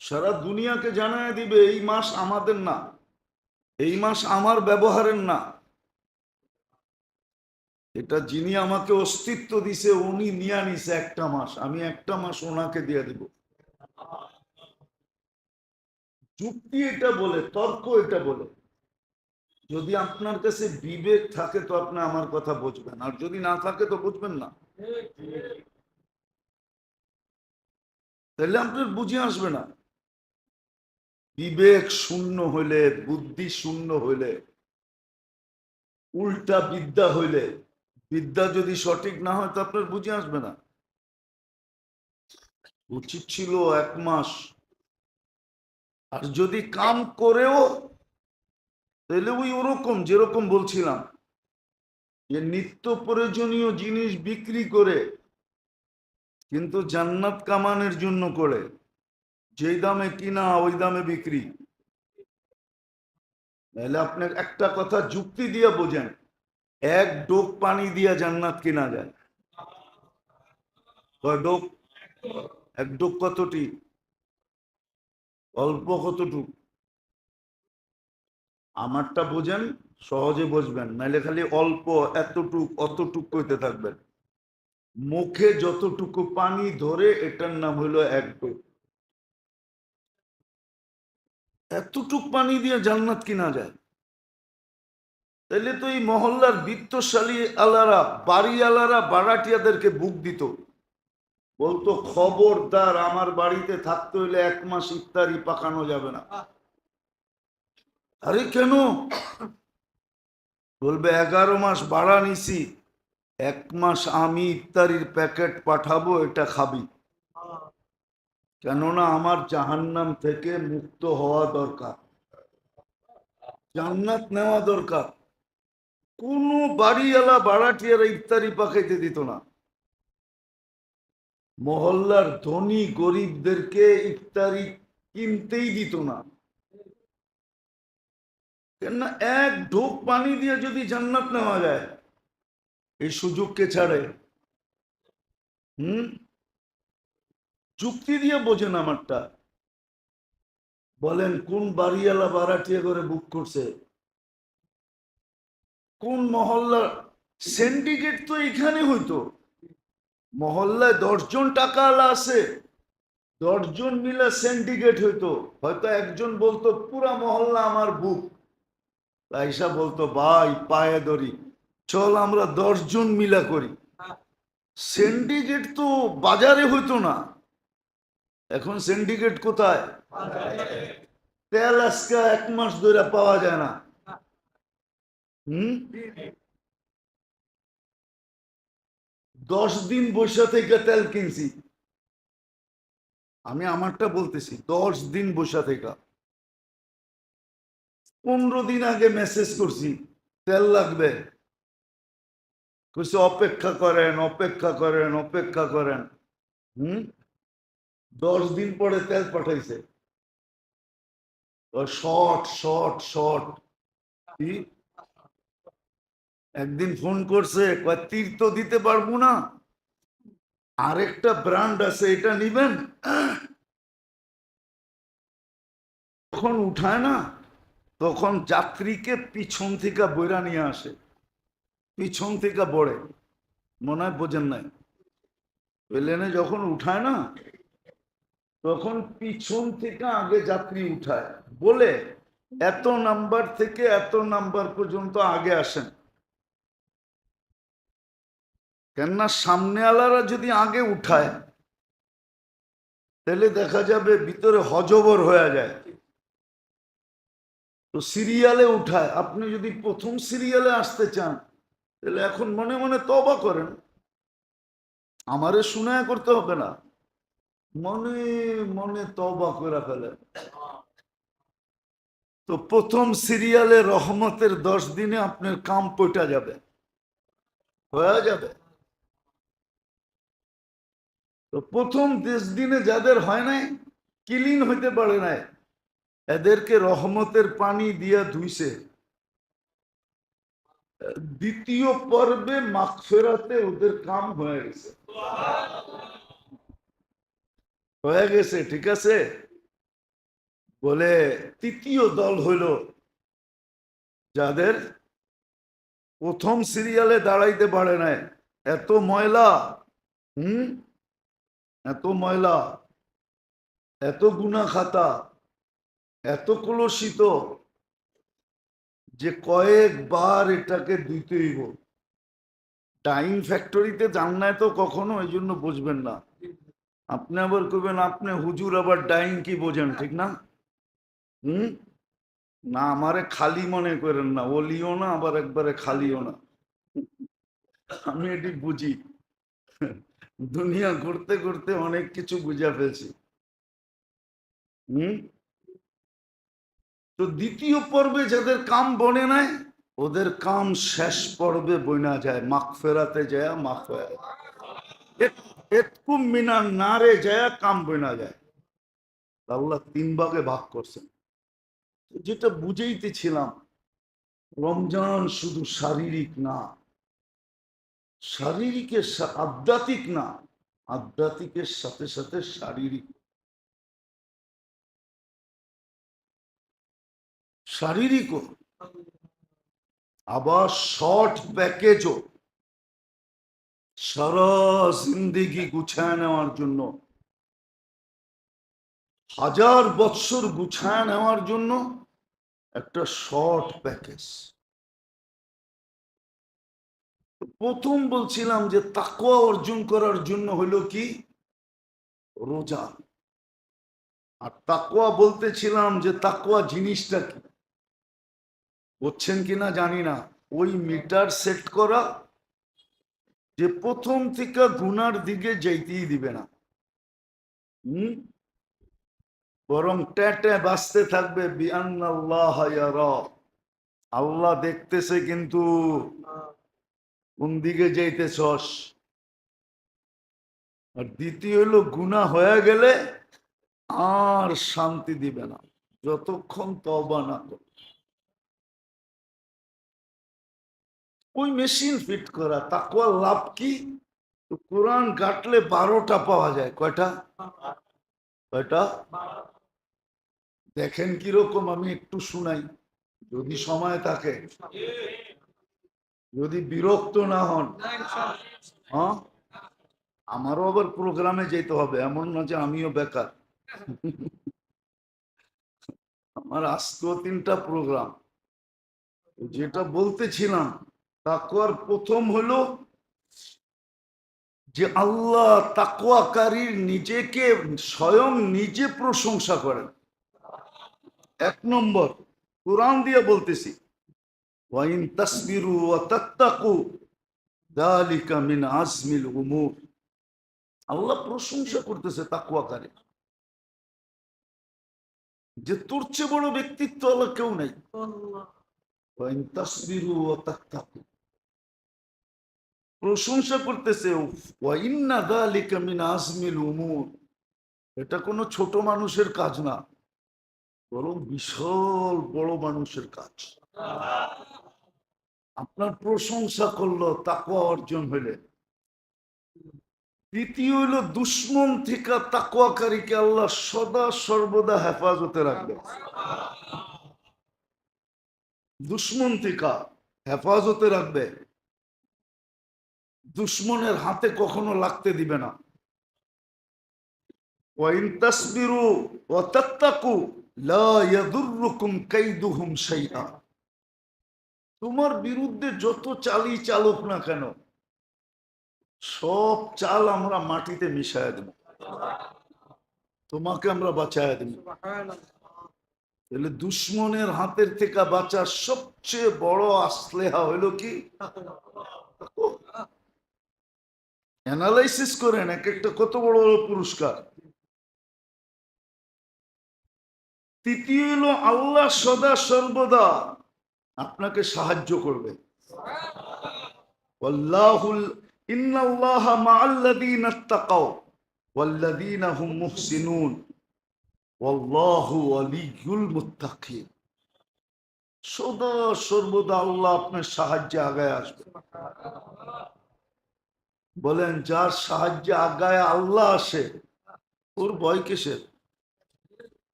সারা দুনিয়াকে জানায় দিবে, এই মাস আমাদের না, এই মাস আমার ব্যবহারের না। এটা যিনি আমাকে অস্তিত্ব দিছে, উনি নিয়ে নিছে একটা মাস, আমি একটা মাস ওনাকে দিয়ে দেব। যুক্তি এটা বলে, তর্ক এটা বলে। যদি আপনার কাছে বিবেক থাকে, তো আপনি আমার কথা বুঝবেন, আর যদি না থাকে, তো বুঝবেন না। তাহলে আপনার বুঝে আসবে না। বিবেক শূন্য হইলে, বুদ্ধি শূন্য হইলে, উল্টা বিদ্যা হইলে, বিদ্যা যদি সঠিক না হয় তো আপনার বুঝে আসবে না। উচিত ছিল এক মাস। আর যদি কাম করেও, তাহলে ওই ওরকম, যেরকম বলছিলাম, যে নিত্য প্রয়োজনীয় জিনিস বিক্রি করে, কিন্তু জান্নাত কামানের জন্য করে যেই দামে কিনা, ওই দামে বিক্রি। তাহলে আপনার একটা কথা যুক্তি দিয়ে বোঝেন, এক ডোক পানি দিয়ে জান্নাত কিনা যায়। ডোক? এক ডোক কতটি? অল্প কতটুক? আমারটা বোঝেন, সহজে বুঝবেন নাইলে খালি অল্প, এতটুক, অতটুক কইতে থাকবেন। মুখে যতটুকু পানি ধরে, এটার নাম হইল এক ডোক। এতটুক পানি দিয়ে জান্নাত কিনা যায়? তাহলে তো এই মহল্লার বিত্তশালী আলারা, বাড়ি আলারা বাড়াটিয়াদেরকে বুক দিত। বলতো, খবরদার, আমার বাড়িতে থাকতে হইলে এক মাস ইফতারি পাকানো যাবে না। আরে কেন? বলবে, এগারো মাস বাড়া নিছি, এক মাস আমি ইফতারির প্যাকেট পাঠাবো, এটা খাবি। কেননা আমার জাহান্নাম থেকে মুক্ত হওয়া দরকার। জান্নাত নেওয়া দরকার। কোনো বাড়িওয়ালা, বাড়াটিয়ারা ইফতারি পাকাইতে দিত না। মহল্লার ধনী গরিবদেরকে ইফতারি কিনতেই দিত না। কেননা এক ঢোক পানি দিয়ে যদি জান্নাত নেওয়া যায়, এই সুযোগকে ছাড়ে। হুম? যুক্তি দিয়ে বোঝেন আমারটা। বলেন, কোন বাড়িওয়ালা বারাটিয়া করে বুক করছে? কোন মহল্লা সিন্ডিকেট তো এখানে হইতো। মহল্লায় দশজন টাকা আলা আছে। দশজন মিলে সিন্ডিকেট হইতো। হয়তো একজন বলতো, পুরা মহল্লা আমার বুক আইসা বলতো, ভাই, পায়ে ধরি। চল আমরা দশজন মিলা করি। সিন্ডিকেট তো বাজারে হইতো না। এখন সিন্ডিকেট কোথায়? তেল আজকে এক মাস ধরে পাওয়া যায় না। হুম? দশ দিন বসে থেকে তেল কিনছি। আমি আমারটা বলতেছি, দশ দিন বসে থেকে। পনেরো দিন আগে মেসেজ করছি, তেল লাগবে। অপেক্ষা করেন অপেক্ষা করেন অপেক্ষা করেন। হুম? দশ দিন পরে তেল পাঠাইছে। Short short short. কি? একদিন ফোন করছে, কয়, তীর তো দিতে পারব না। আরেকটা ব্র্যান্ড আছে, এটা নিবেন? যখন উঠায় না, তখন যাত্রীকে পিছন থেকে বইরা নিয়ে আসে। পিছন থেকে বড়ে। মনে হয় বোঝেন নাই। প্লেনে যখন উঠায় না তখন পিছন থেকে আগে যাত্রী উঠায়। বলে, এত নাম্বার থেকে এত নাম্বার পর্যন্ত আগে আসেন। কেননা সামনে আলারা যদি আগে উঠায়, তাহলে দেখা যাবে ভিতরে হজবর হয়ে যায়। তো সিরিয়ালে উঠায়। আপনি যদি প্রথম সিরিয়ালে আসতে চান, তাহলে এখন মনে মনে তবা করেন। আমারে শুনায় করতে হবে না। মনে মনে তবা করে ফেলে। তো প্রথম সিরিয়ালে রহমতের দশ দিনে আপনার কাম পইটা যাবে। হয়ে যাবে। তো প্রথম দেশ দিনে যাদের হয় নাই, ক্লিন হইতে পারে নাই, এদেরকে রহমতের পানি দিয়া ধুইছে। দ্বিতীয় পর্বে মাগফেরাতে ওদের কাম হয়ে গেছে। হয়ে গেছে, ঠিক আছে? বলে তৃতীয় দল হইল যাদের প্রথম সিরিয়ালে দাঁড়াইতে পারে নাই। এত ময়লা, হুম? এত ময়লা, এত গুণা খাতা, এত কলসিত যে কয়েকবার এটাকে হইব। টাইম ফ্যাক্টরিতে যান নাই তো কখনো এই জন্য বুঝবেন না। আপনি আবার করবেন আপনি হুজুর আবার ডাইং কি বোঝেন? ঠিক না? হুম? না, আমারে খালি মনে করেন না। ওলিও না, আবার একবারে খালিও না। আমি এটি বুঝি। দুনিয়া ঘুরতে ঘুরতে অনেক কিছু বুঝা ফেলছি। হুম? তো দ্বিতীয় পর্বে যাদের কাম বনে নাই, ওদের কাম শেষ পর্বে বইনা যায়। মাখ ফেরাতে যায়। মাখ এতকুম মিনার নারে যায় কাম বইনা যায়। আল্লাহ তিন ভাগে ভাগ করছেন। যেটা বুঝেইতেছিলাম, রমজান শুধু শারীরিক না শারীরিকের আধ্যাত্মিক না আধ্যাত্মিকের সাথে সাথে শারীরিক। শারীরিকও, আবার শর্ট প্যাকেজও সারা জিন্দিগি গুছায় নেওয়ার জন্য, হাজার বৎসর গুছায় নেওয়ার জন্য একটা শর্ট প্যাকেজ প্রথম বলছিলাম যে তাকুয়া অর্জন করার জন্য হলো কি? রোজা। আর তাকওয়া বলতেছিলাম যে তাকুয়া জিনিসটা কি? বুঝছেন কিনা জানি না। ওই মিটার সেট করা যে প্রথম থেকে গুনার দিকে যাইতেই দিবে না। হম? বরং ট্যাটে বাঁচতে থাকবে আল্লাহ দেখতেছে কিন্তু কোন দিকে যাইতেছস? আর দ্বিতীয় হলো গুণা হয়ে গেলে আর শান্তি দিবে না। যতক্ষণ তবা না করে। ওই মেশিন ফিট করা তাকুয়ার লাভ কি? কোরআন কাটলে বারোটা পাওয়া যায়, কয়টা? কয়টা? দেখেন কীরকম আমি একটু শুনাই, যদি সময় থাকে। যদি বিরক্ত না হন হ্যাঁ? আমারও আবার প্রোগ্রামে যেতে হবে, এমন না যে আমিও বেকার। আমার আজকেও তিনটা প্রোগ্রাম। যেটা বলতেছিলাম তাকুয়ার প্রথম হলো যে আল্লাহ তাকুয়াকারীর নিজেকে স্বয়ং নিজে প্রশংসা করেন। এক নম্বর কোরআন দিয়ে বলতেছি ওয়াইন তাসবিরু ওয়া তাত্তাকু যালিকা মিন আজমিল উমুর। আল্লাহ প্রশংসা করতেছে তাকুয়াকারী যে তোর চেয়ে বড় ব্যক্তিত্ব আল্লাহ কেউ নাই। ওয়াইন তাসবিরু ওয়া তাত্তাকু প্রশংসা করতেছে এটা কোনো ছোট মানুষের কাজ না, বরং বিশাল বড় মানুষের কাজ। আপনার প্রশংসা করল তাকুয়া অর্জন হইলে। দ্বিতীয় হইল দুশ্মন থেকে তাকুয়াকারীকে আল্লাহ সদা সর্বদা হেফাজতে রাখবে দুশ্মন থেকে হেফাজতে রাখবে। দুশ্মনের হাতে কখনো লাগতে দিবে না। তোমার বিরুদ্ধে যত চালই চালুক না কেন, সব চাল আমরা মাটিতে মিশায় দেব। তোমাকে আমরা বাঁচায় দেব। তাহলে দুশ্মনের হাতের থেকে বাঁচার সবচেয়ে বড় আসলেহা হইল কি? অ্যানালাইসিস করেন এক একটা কত বড় বড় পুরস্কার? তৃতীয় হলো আল্লাহ সদা সর্বদা আপনাকে সাহায্য করবে ওয়াল্লাহুল, ইন্নাল্লাহা মাআল্লাযীনা ইত্তাকাও ওয়াল্লাযীনা হুম মুহসিনুন, ওয়াল্লাহু ওয়ালিয়ুল মুত্তাকিন। সদা সর্বদা আল্লাহ আপনার সাহায্যে আগায় আসবে। বলেন, যার সাহায্যে আগায় আল্লাহ আসে, ওর ভয় কিসের?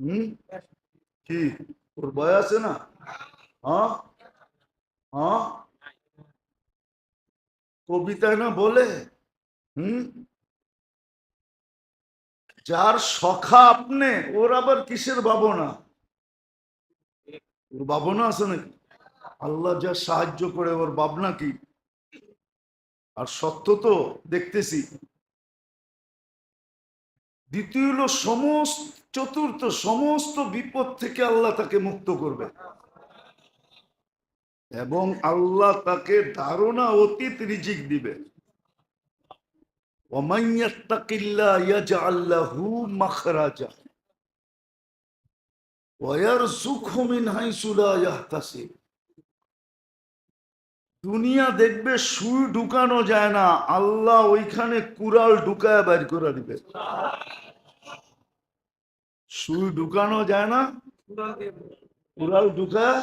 হম? কি? ওর ভয় আছে না? হ্যাঁ? হ্যাঁ? কবিতায় না বলে? হুম? যার সখা আপনি, ওর আবার কিসের ভাবনা? ওর ভাবনা আছে নাকি? আল্লাহ যা সাহায্য করে, ওর ভাবনা কি? আর সত্য তো দেখতেছি। দ্বিতীয় হলো সমস্ত, চতুর্থ সমস্ত বিপদ থেকে আল্লাহ তাকে মুক্ত করবে। এবং আল্লাহ তাকে ধারণা, অতীত রিজিক দিবে। আল্লাহু দুনিয়া দেখবে সুই ঢুকানো যায় না। আল্লাহ ওইখানে কুড়াল ঢুকায় বের করে দিবে। সুই ঢুকানো যায় না, কুড়াল ঢুকায়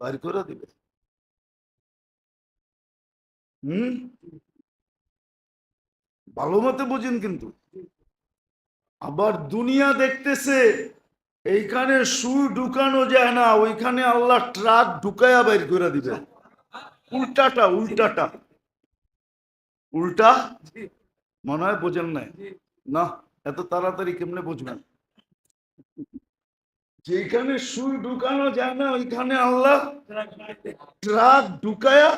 বের করে দিবে। হুম? ভালো মতে বুঝেন কিন্তু। আবার দুনিয়া দেখতেছে, এইখানে সুই ঢুকানো যায় না, ওইখানে আল্লাহ ট্রাক ঢুকায়া বের করে দিবে। উল্টাটা উল্টাটা। উল্টা? মনে হয় বোঝেন নাই। না এত তাড়াতাড়ি কেমনে বুঝবেন? যেখানে সুই ঢুকানো যায় না ওইখানে আল্লাহ ট্রাক ঢুকায়া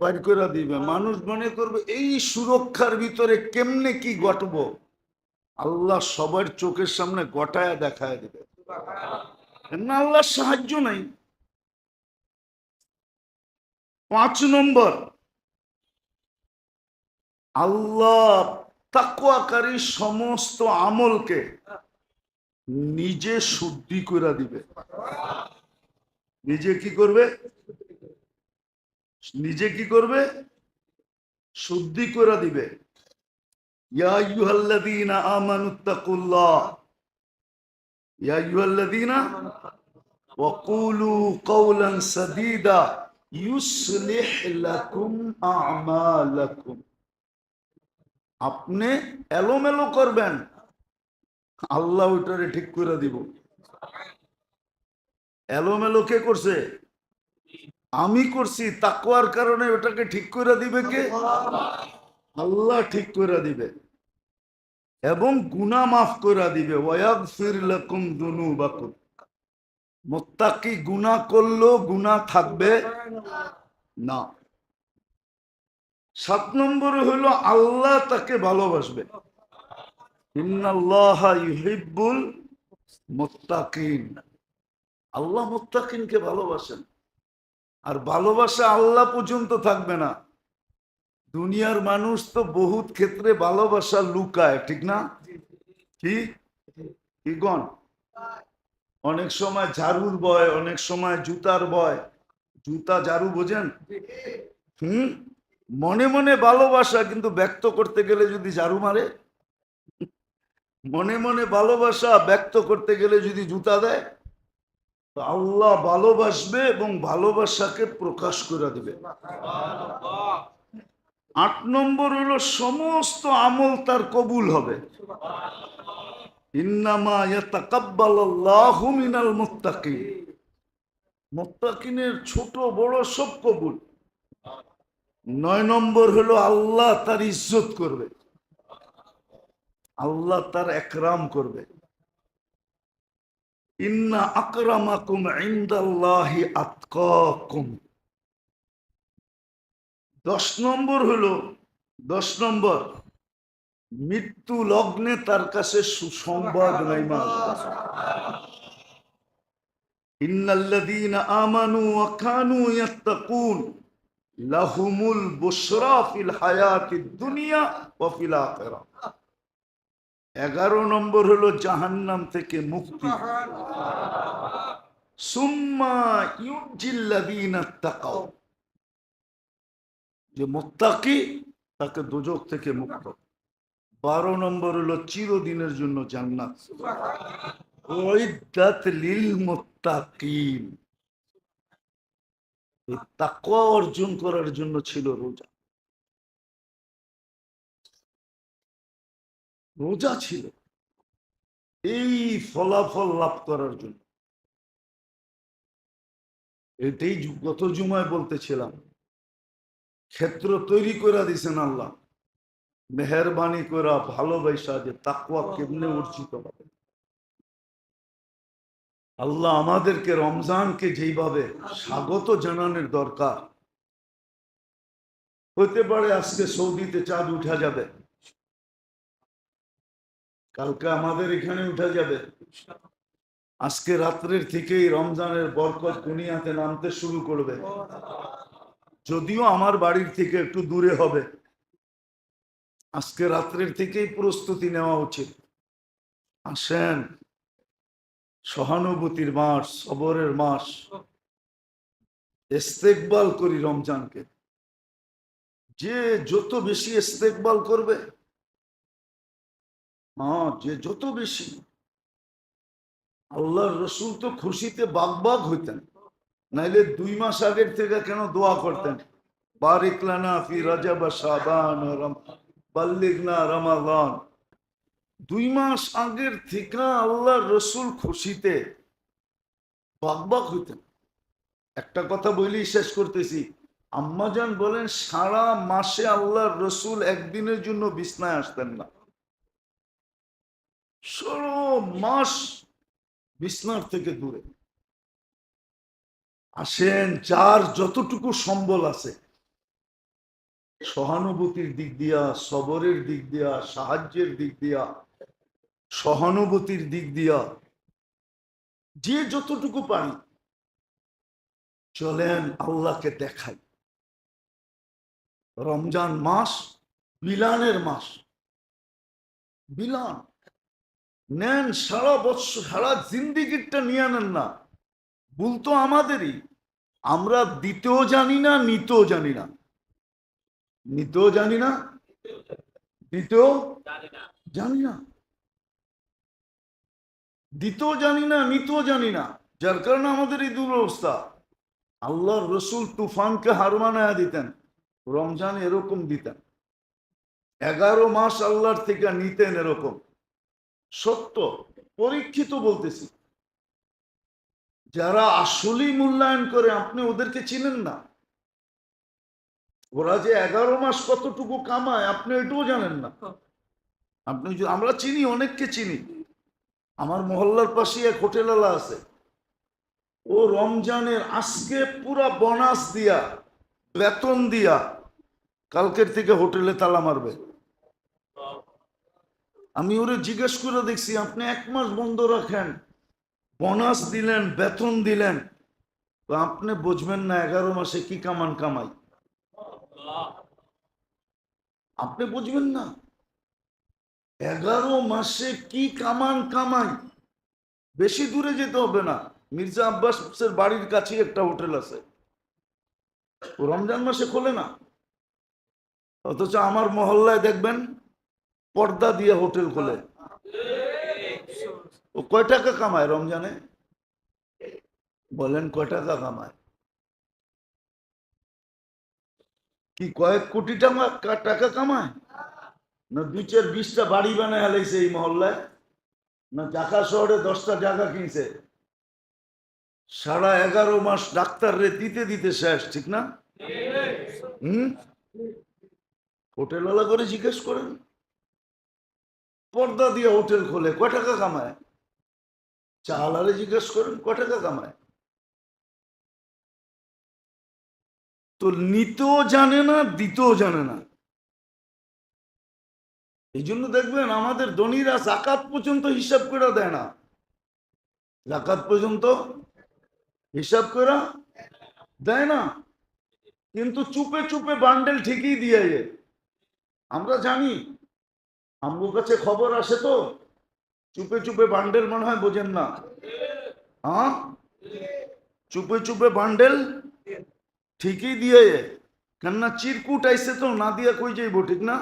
বাইর করে দিবে। মানুষ মনে করবে এই সুরক্ষার ভিতরে কেমনে কি ঘটব? আল্লাহ সবার চোখের সামনে গটায় দেখায় দিবে। না আল্লাহর সাহায্য নাই। পাঁচ নম্বর। আল্লাহ তাকুয়াকারী সমস্ত আমলকে নিজে শুদ্ধি করে দিবে। নিজে কি করবে? নিজে কি করবে? শুদ্ধি করে দিবে। ইয়া আপনি এলোমেলো করবেন, আল্লাহ ওইটারে ঠিক করে দিব। এলোমেলো কে করছে? আমি করছি, তাকওয়ার কারণে ওটাকে ঠিক করে দিবে কে? আল্লাহ ঠিক করে দিবে। এবং গুনা মাফ করে দিবে। ওয়াগফির লাকুম দুনুবাকুম। মুত্তাকি গুনাহ করলেও গুনাহ থাকবে না। সাত নম্বর হলো আল্লাহ তাকে ভালোবাসবে। ইউহিব্বুল মুত্তাকিন। আল্লাহ মুত্তাকিনকে ভালোবাসেন। আর ভালোবাসা আল্লাহ পর্যন্ত থাকবে না। দুনিয়ার মানুষ তো বহুত ক্ষেত্রে ভালোবাসা লুকায়, ঠিক না? কি? কি গণ? অনেক সময় ঝাড়ুর বয় অনেক সময় জুতার বয় জুতা, ঝাড়ু বোঝেন? হুম? মনে মনে ভালোবাসা কিন্তু ব্যক্ত করতে গেলে যদি ঝাড়ু মারে, মনে মনে ভালোবাসা ব্যক্ত করতে গেলে যদি জুতা দেয়, তো আল্লাহ ভালোবাসবে এবং ভালোবাসাকে প্রকাশ করে দেবে। আট নম্বর হলো, সমস্ত আমল তার কবুল হবে। ইন্নামা ইয়াতাকাব্বালাল্লাহু মিনাল মুত্তাকিন। মুত্তাকিনের ছোট বড় সব কবুল। নয় নম্বর হলো আল্লাহ তার ইজ্জত করবে। আল্লাহ তার একরাম করবে। ইন্না আকরামাকুম ইনদাল্লাহি আতকাকুম। দশ নম্বর হলো, দশ নম্বর মৃত্যু লগ্নে তার কাছে সুসংবাদ নাই ইন্নাল্লাযীনা আমানু ওয়া কানু লাহুমুল বুশরা ফিল হায়াতিদ দুনিয়া ওয়া ফিল আখিরাহ এগারো নম্বর হলো জাহান্নাম থেকে মুক্তি। সুম্মা ইউজিল্লাযীনা তাকাও যে মুত্তাকি তাকে দুজক থেকে মুক্ত। বারো নম্বর হলো চিরদিনের জন্য জান্নাত। ওইদাত লিল মুত্তাকিন। তাকওয়া অর্জন করার জন্য ছিল রোজা। রোজা ছিল। এই ফলাফল লাভ করার জন্য। এটাই গত জুমায় বলতেছিলাম। ক্ষেত্র তৈরি করে দিছেন আল্লাহ। মেহরবানি করা ভালোবাসা যে তাকুয়া কেমনে অর্জিত হবে? আল্লাহ আমাদেরকে রমজানকে যেইভাবে স্বাগত জানানোর দরকার হতে পারে আজকে সৌদিতে চাঁদ উঠা যাবে কালকে আমাদের এখানে উঠা যাবে। আজকে রাত্রের থেকেই রমজানের বরকত দুনিয়াতে নামতে শুরু করবে। যদিও আমার বাড়ির থেকে একটু দূরে হবে আজকে রাত্রের থেকেই প্রস্তুতি নেওয়া উচিত। আসেন। সহানুভূতির মাস, সবরের মাস। ইস্তেকবাল করি রমজানকে। যে যত বেশি ইস্তেকবাল করবে হ্যাঁ যে যত বেশি। আল্লাহর রসুল তো খুশিতে বাগ বাগ হইতেন। নাইলে দুই মাস আগের থেকে কেন দোয়া করতেন? বারিক লানা ফি রাজাব শাবান বাল্লিগনা রমাদান। দুই মাস আগের থেকে আল্লাহর রসুল খুশিতে বাগবাগ হইতেন। একটা কথা বলেই শেষ করতেছি। আম্মাজান বলেন, সারা মাসে আল্লাহর রসুল একদিনের জন্য বিছনায় আসতেন না। ষোলো মাস বিছনার থেকে দূরে। আসেন, যার যতটুকু সম্বল আছে সহানুভূতির দিক দিয়া, সবরের দিক দিয়া, সাহায্যের দিক দিয়া, সহানুভূতির দিক দিয়া, যে যতটুকু পারি, চলেন আল্লাহকে দেখাই। রমজান মাস বিলানের মাস। বিলান নেন সারা বৎসর, সারা জিন্দিগিরটা নিয়ে নেন না। ভুল তো আমাদেরই। আমরা দিতেও জানি না, নিতেও জানি না। নিতেও জানি না, দিতেও জানি না। দিতেও জানি না, নিতেও জানি না। যার কারণে আমাদের এই দুরবস্থা। আল্লাহর রসুল তুফানকে হার মানায়া দিতেন, রমজান এরকম দিতেন। এগারো মাস আল্লাহর থেকে নিতেন এরকম। সত্য, পরীক্ষিত বলতেছি। যারা আসলেই মূল্যায়ন করে, আপনি ওদেরকে চিনেন না। ওরা যে এগারো মাস কতটুকু কামায় আপনি ওইটুকু জানেন না। আপনি যদি আমরা চিনি অনেককে চিনি। আমার মহল্লার পাশে এক হোটেলওয়ালা আছে। ও রমজানের আজকে পুরা বোনাস দিয়া বেতন দিয়া কালকের থেকে হোটেলে তালা মারবে। আমি ওরে জিজ্ঞেস করে দেখছি আপনি এক মাস বন্ধ রাখেন বোনাস দিলেন বেতন দিলেন। তো আপনি বুঝবেন না এগারো মাসে কি কামান কামাই। আপনি বুঝবেন না। এগারো মাসে কি কামান কামাই? বেশি দূরে যেতে হবে না। মির্জা আব্বাসের বাড়ির কাছে একটা হোটেল আছে। ও রমজান মাসে খোলে না। অথচ আমার মহল্লায় দেখবেন, পর্দা দিয়ে হোটেল খোলে। ও কয় টাকা কামায় রমজানে? বলেন কয় টাকা কামায়? কি কয়েক কোটি টাকা টাকা কামায়? না দুই চার বিশটা বাড়ি বানায় হালাইছে এই মহল্লায়? না ঢাকা শহরে দশটা জায়গা কিনছে? সারা এগারো মাস ডাক্তার রে দিতে দিতে শেষ, ঠিক না? হম? হোটেলওয়ালা করে জিজ্ঞেস করেন। পর্দা দিয়ে হোটেল খোলে ক টাকা কামায়? চালারে জিজ্ঞেস করেন ক টাকা কামায়? তো নিতেও জানে না, দিতেও জানে না। এই জন্য দেখবেন আমাদের ধনীরা জাকাত পর্যন্ত হিসাব করে দেয় না। জাকাত পর্যন্ত হিসাব করে দেয় না। কিন্তু চুপে চুপে বান্ডেল ঠিকই দিয়ে। আমরা জানি আমগো কাছে খবর আসে তো, চুপে চুপে বান্ডেল মনে হয় বোঝেন না। হ্যাঁ? চুপে চুপে বান্ডেল ঠিকই দিয়ে কেননা চিরকুট আইসে তো না দিয়া কই যাইব, ঠিক না?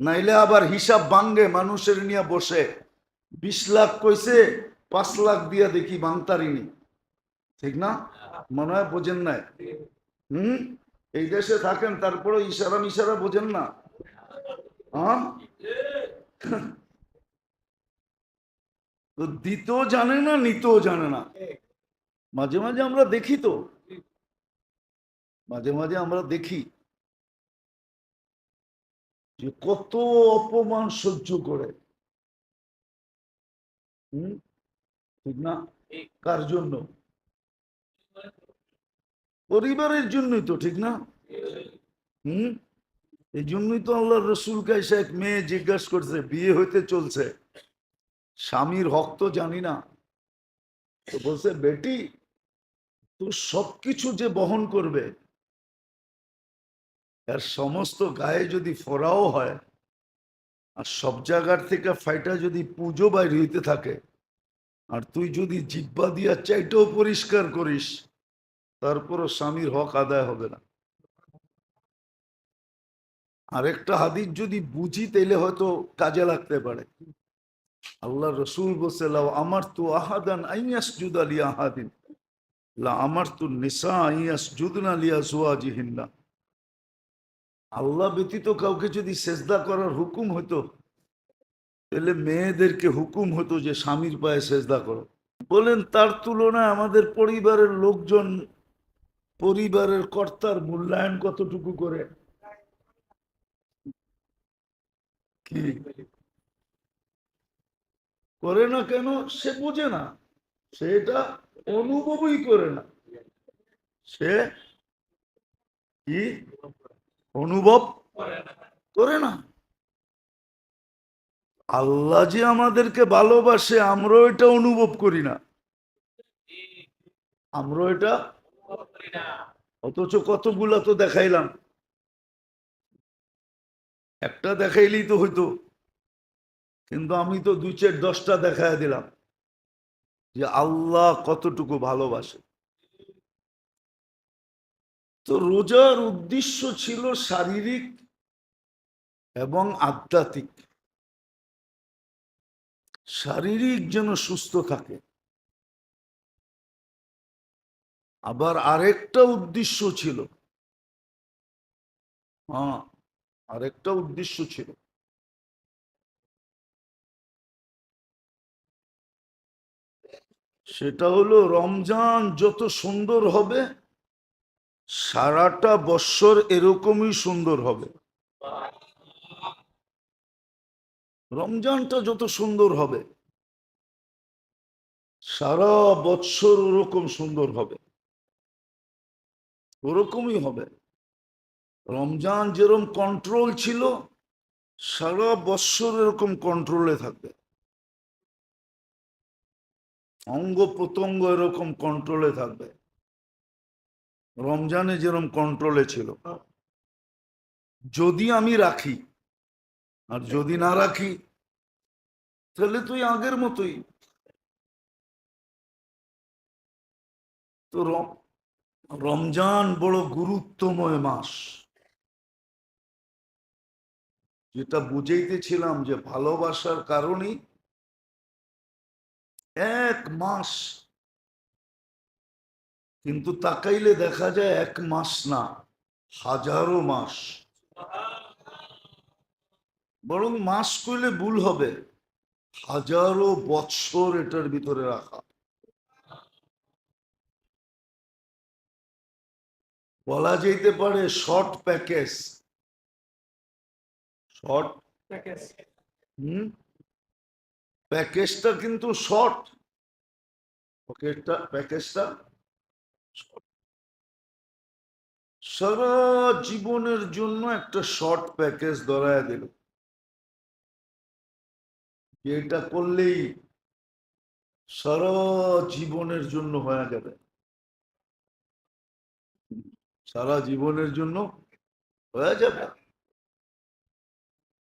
নাইলে আবার হিসাব ভাঙ্গে মানুষের নিয়ে বসে। বিশ লাখ কইছে, পাঁচ লাখ দিয়া দেখি ভাঙতারিনি। ঠিক না? মনে হয় বোঝেন নাই? হুম? এই দেশে থাকেন তারপরে ইশারা মিশারা বোঝেন না। তো দিতেও জানে না, নিতেও জানে না। মাঝে মাঝে আমরা দেখি তো। মাঝে মাঝে আমরা দেখি যে কত অপমান সহ্য করে। হুম? ঠিক না? কার জন্য? পরিবারের জন্যই তো, ঠিক না? হুম? এই জন্যই তো আল্লাহ রসুল কাইসা এক মেয়ে জিজ্ঞাসা করছে, বিয়ে হইতে চলছে। স্বামীর হক তো জানি না। তো বলছে, বেটি, তোর সবকিছু যে বহন করবে আর সমস্ত গায়ে যদি ফোরাও হয়, আর সব জায়গার থেকে ফাইটা যদি পুজো বাইর হইতে থাকে, আর তুই যদি জিব্বা দিয়া চাইটাও পরিষ্কার করিস, তারপরও স্বামীর হক আদায় হবে না। আরেকটা হাদিস যদি বুঝি, তাইলে হয়তো কাজে লাগতে পারে। আল্লাহ রসুল বসে লাও আমার তো আহাদান আইয়াস জুদা লিয়া আহাদিন আমার তো নিসা আইয়াস জুদনা লিয়া সুয়াজিহিন্না আল্লাহ ব্যতীত কাউকে যদি সেজদা করার হুকুম হতো, তাহলে মেয়েদেরকে হুকুম হতো যে স্বামীর পায়ে সেজদা করো। বলেন, তার তুলনায় আমাদের পরিবারের লোকজন পরিবারের কর্তার মূল্যায়ন কতটুকু করে? কি? করে না কেন? সে বোঝে না। সে এটা অনুভবই করে না। সে কি? অনুভব করে না। আল্লাহ যে আমাদেরকে ভালোবাসে, আমরাও এটা অনুভব করি না। আমরাও এটা অথচ কতগুলা তো দেখাইলাম। একটা দেখাইলেই তো হইতো। কিন্তু আমি তো দুই চার দশটা দেখায় দিলাম যে আল্লাহ কতটুকু ভালোবাসে। তো রোজার উদ্দেশ্য ছিল শারীরিক এবং আধ্যাত্মিক। শারীরিক যেন সুস্থ থাকে। আবার আরেকটা উদ্দেশ্য ছিল। হ্যাঁ আরেকটা উদ্দেশ্য ছিল। সেটা হলো রমজান যত সুন্দর হবে সারাটা বৎসর এরকমই সুন্দর হবে। রমজানটা যত সুন্দর হবে, সারা বৎসর ওরকম সুন্দর হবে। ওরকমই হবে। রমজান যেরকম কন্ট্রোল ছিল, সারা বৎসর এরকম কন্ট্রোলে থাকবে। অঙ্গ প্রত্যঙ্গ এরকম কন্ট্রোলে থাকবে। রমজানে যেরকম কন্ট্রোলে ছিল। যদি আমি রাখি, আর যদি না রাখি, তাহলে তুই আগের মতোই। তো রম- রমজান বড় গুরুত্বময় মাস। যেটা বুঝাইতেছিলাম যে ভালোবাসার কারণেই এক মাস কিন্তু তাকাইলে দেখা যায় এক মাস না হাজারো মাস। বরং মাস কইলে ভুল হবে। হাজারো বৎসর এটার ভিতরে রাখা। বলা যেতে পারে শর্ট প্যাকেজ। Short package. হুম? প্যাকেজটা কিন্তু শর্ট। প্যাকেজটা প্যাকেজটা। সারা জীবনের জন্য একটা শর্ট প্যাকেজ ধরায় দিল। এটা করলেই সারা জীবনের জন্য হয়ে যাবে। সারা জীবনের জন্য হয়ে যাবে।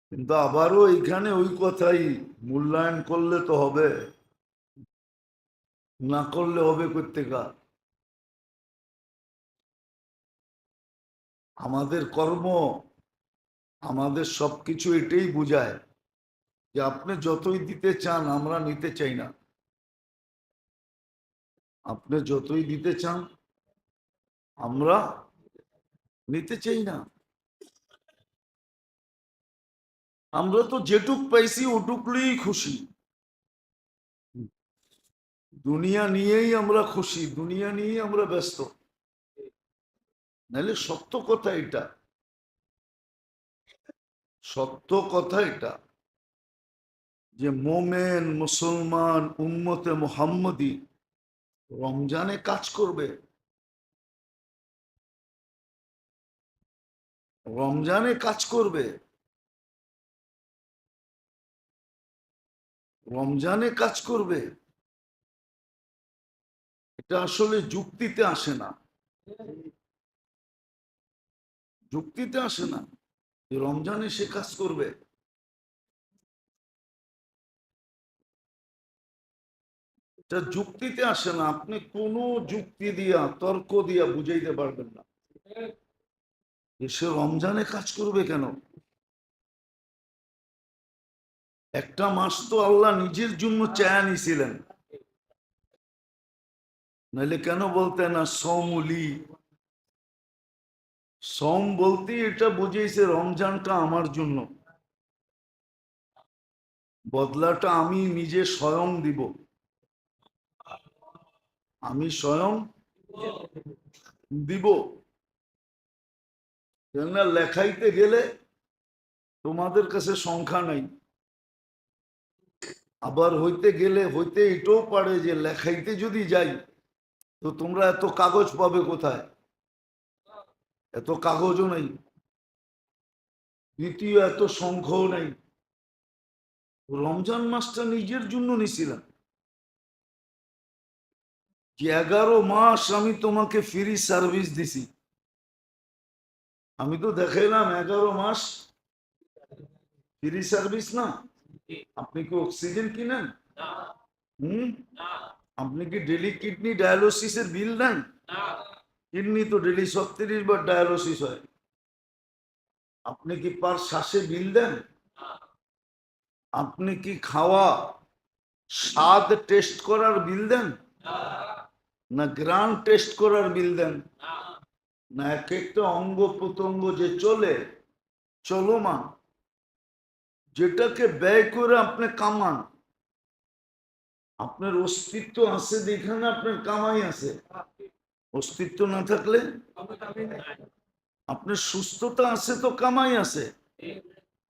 কিন্তু আবারও এখানে ওই কথাই, মূল্যায়ন করলে তো হবে। না করলে হবে করতে প্রত্যেকা আমাদের কর্ম, আমাদের সবকিছু এটাই বোঝায় যে আপনি যতই দিতে চান, আমরা নিতে চাই না। আপনি যতই দিতে চান, আমরা নিতে চাই না। আমরা তো যেটুক পাইছি, ওটুকলেই খুশি। দুনিয়া নিয়েই আমরা খুশি, দুনিয়া নিয়েই আমরা ব্যস্ত। নাহলে সত্য কথা এটা। সত্য কথা এটা। যে মোমেন, মুসলমান, উম্মতে মোহাম্মদী রমজানে কাজ করবে। রমজানে কাজ করবে। রমজানে কাজ করবে। এটা আসলে যুক্তিতে আসে না। যুক্তিতে আসে না। যে রমজানে সে কাজ করবে। এটা যুক্তিতে আসে না। আপনি কোনো যুক্তি দিয়া, তর্ক দিয়া বুঝাইতে পারবেন না। সে রমজানে কাজ করবে কেন? একটা মাস তো আল্লাহ নিজের জন্য চায়া নিছিলেন নাহলে কেন বলতেন না, সমুলি সম বলতে এটা বুঝেছে রমজানটা আমার জন্য। বদলাটা আমি নিজে স্বয়ং দিব। আমি স্বয়ং দিব। কেননা লেখাইতে গেলে তোমাদের কাছে সংখ্যা নাই। আবার হইতে গেলে হইতে এটাও পারে যে লেখাইতে যদি যাই, তো তোমরা এত কাগজ পাবে কোথায়? এত কাগজও নেই। দ্বিতীয় এত সংখ্যাও নেই। রমজান মাসটা নিজের জন্য নিছিলাম। যে এগারো মাস আমি তোমাকে ফ্রি সার্ভিস দিছি। আমি তো দেখাইলাম এগারো মাস ফ্রি সার্ভিস না। আপনি কি অক্সিজেন কিনেন? হুম? আপনি কি ডেলি কিডনি ডায়ালিসিসের বিল দেন? কিডনি তো ডেলি ছত্রিশ বার ডায়ালিসিস হয়। আপনি কি পার শ্বাসে বিল দেন? আপনি কি খাওয়া, স্বাদ টেস্ট করার বিল দেন? না গ্রান টেস্ট করার বিল দেন? না এক একটা অঙ্গ প্রত্যঙ্গ যে চলে, চলমান, যেটাকে ব্যয় করে আপনি কামান। আপনার অস্তিত্ব আছে যেখানে আপনার কামাই আছে। অস্তিত্ব না থাকলে? আপনার সুস্থতা আছে তো, কামাই আছে।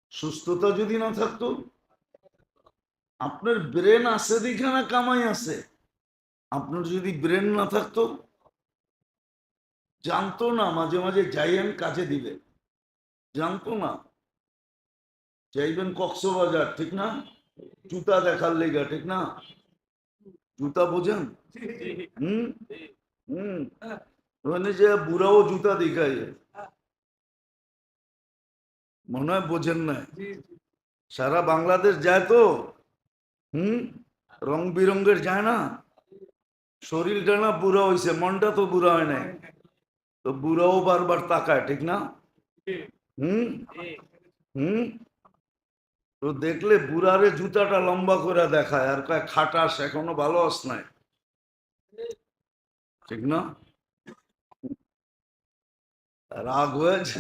সুস্থতা যদি না থাকতো? আপনার ব্রেন আছে যেখানে কামাই আছে। আপনার যদি ব্রেন না থাকতো? জানতো না, মাঝে মাঝে যাইয়েন কাজে দিবে। জানতো না। যাইবেন কক্সবাজার, ঠিক না? জুতা দেখার লেগা, ঠিক না? জুতা বোঝেন? হুম? বুড়াও জুতা দেখাই মনে হয় বোঝেন না। সারা বাংলাদেশ যায় তো। হুম? রং বিরঙ্গের যায় না। শরীরটা না বুড়া হয়েছে মনটা তো বুড়া হয় নাই। তো বুড়াও বারবার তাকায় ঠিক না? হুম? হুম? তো দেখলে বুড়ারে জুতাটা লম্বা করে দেখায় আর কয় খাটাস এখনও ভালো আস নাই। ঠিক না রাগ হয়েছে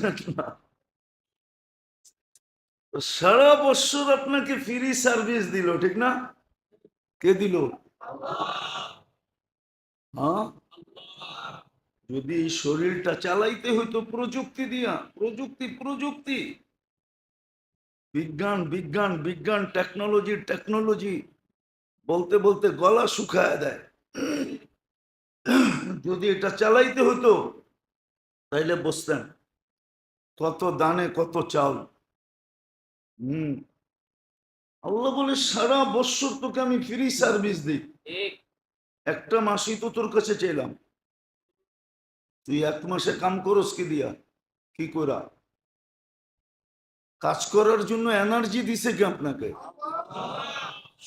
সারা বছর আপনাকে ফ্রি সার্ভিস দিল ঠিক না কে দিল হ্যাঁ যদি শরীরটা চালাইতে হইতো প্রযুক্তি দিয়া প্রযুক্তি প্রযুক্তি বিজ্ঞান বিজ্ঞান বিজ্ঞান টেকনোলজি টেকনোলজি বলতে বলতে গলা শুকায় দেয় যদি এটা চালাইতে হতো তাইলে বসতেন। কত দানে কত চাল হম। আল্লাহ বলে সারা বছর তোকে আমি ফ্রি সার্ভিস দিই। একটা মাসই তো তোর কাছে চাইলাম। তুই এক মাসে কাম করস কি দিয়া? কি করা? কাজ করার জন্য এনার্জি দিছে কি আপনাকে?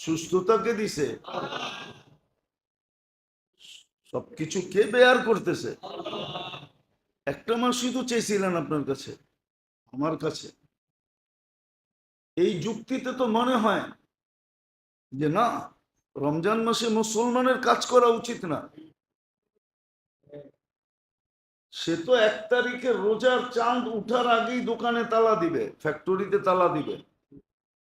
সুস্থতাকে দিছে? সবকিছু কে বেয়ার করতেছে? একটা মাসই তো চেয়েছিলেন আপনার কাছে, আমার কাছে। এই যুক্তিতে তো মনে হয় যে না, রমজান মাসে মুসলমানের কাজ করা উচিত না। সে তো এক তারিখে রোজার চাঁদ উঠার আগেই দোকানে তালা দিবে ফ্যাক্টরিতে তালা দিবে।